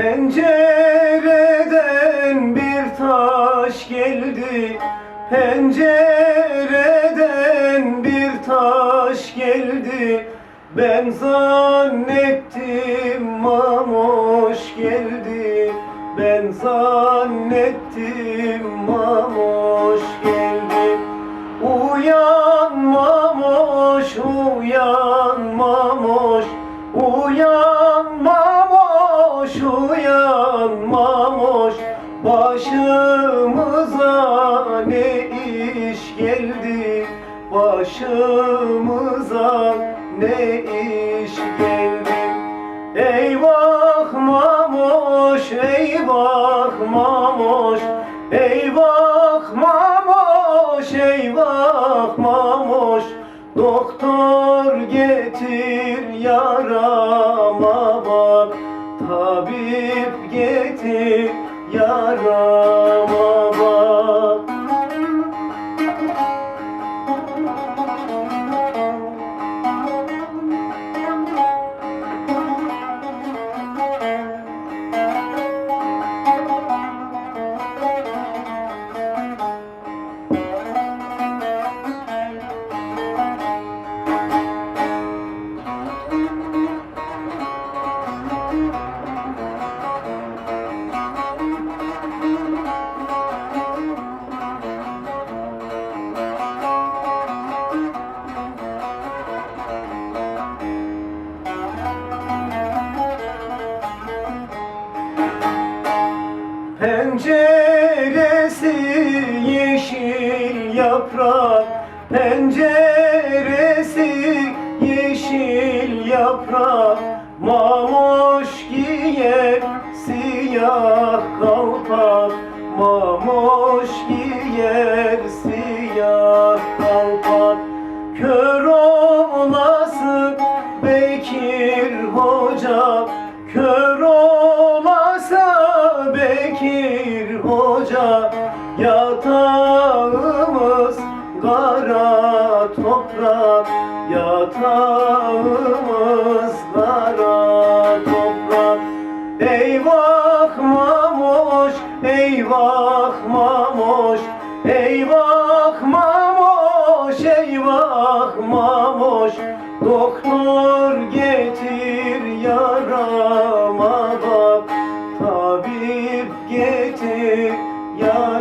Pencereden bir taş geldi. Pencereden bir taş geldi. Ben zannettim mamoş geldi. Ben zannettim mamoş geldi. Uyan mamoş, uyan mamoş uyan mamoş Başımıza ne iş geldi? Başımıza ne iş geldi? Eyvah mamoş, eyvah mamoş Eyvah mamoş, eyvah mamoş. Doktor getir yarama bak Tabip getir yarama Penceresi yeşil yaprak. Penceresi yeşil yaprak. Mamoş giyer siyah kalpak. Mamoş giyer siyah kalpak. Kör olasın Bekir Hoca. Kör olasa kara toprak Yatağımız kara toprak. Eyvah mamoş, eyvah mamoş Eyvah mamoş, eyvah mamoş Doktor getir yarama bak Tabip getir yarama